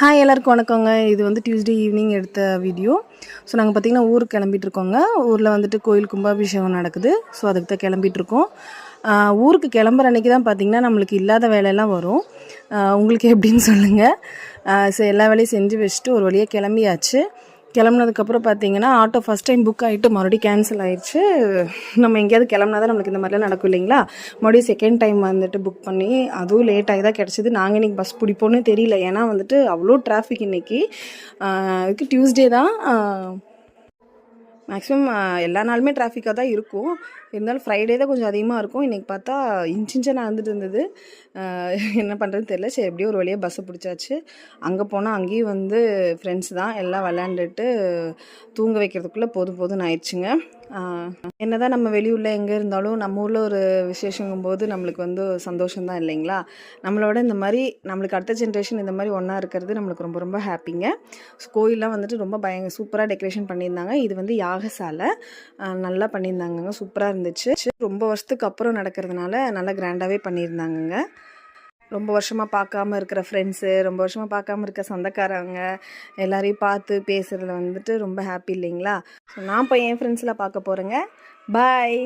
Hi எல்லாருக்கும் வணக்கங்க. இது வந்து டியூஸ்டே ஈவினிங் எடுத்த வீடியோ ஸோ நாங்கள் பார்த்திங்கன்னா ஊருக்கு கிளம்பிட்டு இருக்கோங்க ஊரில் வந்துட்டு கோயில் கும்பாபிஷேகம் நடக்குது. ஸோ அதுக்கு தான் கிளம்பிட்டுருக்கோம். ஊருக்கு கிளம்புற அன்றைக்கி தான் பார்த்திங்கன்னா நம்மளுக்கு இல்லாத வேலையெல்லாம் வரும். உங்களுக்கு எப்படின்னு சொல்லுங்கள் ஸோ எல்லா வேலையும் செஞ்சு வச்சுட்டு ஒரு வழியாக கிளம்பியாச்சு. கிளம்புனதுக்கப்புறம் பார்த்தீங்கன்னா ஆட்டோ ஃபஸ்ட் டைம் புக் ஆகிட்டு மறுபடியும் கேன்சல் ஆயிடுச்சு நம்ம எங்கேயாவது கிளம்புனா தான் நம்மளுக்கு இந்த மாதிரிலாம் நடக்கும் இல்லைங்களா? மறுபடியும் செகண்ட் டைம் வந்துட்டு புக் பண்ணி அதுவும் லேட் ஆகி தான் கிடச்சிது. நாங்கள் இன்றைக்கி பஸ் பிடிப்போன்னு தெரியல. ஏன்னா வந்துட்டு அவ்வளோ டிராஃபிக் இன்றைக்கி அதுக்கு டியூஸ்டே தான் மேக்ஸிமம் எல்லா நாளுமே டிராஃபிக்காக தான் இருக்கும். இருந்தாலும் ஃப்ரைடே தான் கொஞ்சம் அதிகமாக இருக்கும். இன்றைக்கி பார்த்தா இன்ச் நடந்துட்டு இருந்தது. என்ன பண்ணுறதுன்னு தெரியல. சரி எப்படியோ ஒரு வழியாக பஸ்ஸை பிடிச்சாச்சு. அங்கே போனால் அங்கேயும் வந்து ஃப்ரெண்ட்ஸ் தான். எல்லாம் விளையாண்டுட்டு தூங்க வைக்கிறதுக்குள்ளே போதும் போதும்னு ஆயிடுச்சுங்க. என்ன தான் நம்ம வெளியூரில் எங்கே இருந்தாலும் நம்ம ஊரில் ஒரு விசேஷங்கும் போது நம்மளுக்கு வந்து சந்தோஷம் தான் இல்லைங்களா? நம்மளோட இந்த மாதிரி நம்மளுக்கு அடுத்த ஜென்ரேஷன் இந்த மாதிரி ஒன்றா இருக்கிறது நம்மளுக்கு ரொம்ப ரொம்ப ஹாப்பிங்க கோயிலெலாம் வந்துட்டு ரொம்ப பயங்க சூப்பராக டெக்கரேஷன் பண்ணியிருந்தாங்க. இது வந்து யார் யாகசாலை நல்லா பண்ணியிருந்தாங்கங்க. சூப்பராக இருந்துச்சு. ரொம்ப வருஷத்துக்கு அப்புறம் நடக்கிறதுனால நல்லா கிராண்டாகவே பண்ணியிருந்தாங்கங்க. ரொம்ப வருஷமாக பார்க்காம இருக்கிற ஃப்ரெண்ட்ஸு ரொம்ப வருஷமாக பார்க்காம இருக்க சொந்தக்காரங்க எல்லாரையும் பார்த்து பேசுகிறதுல வந்துட்டு ரொம்ப ஹாப்பி இல்லைங்களா? ஸோ நான் இப்போ என் ஃப்ரெண்ட்ஸில் பார்க்க போகிறேங்க பாய்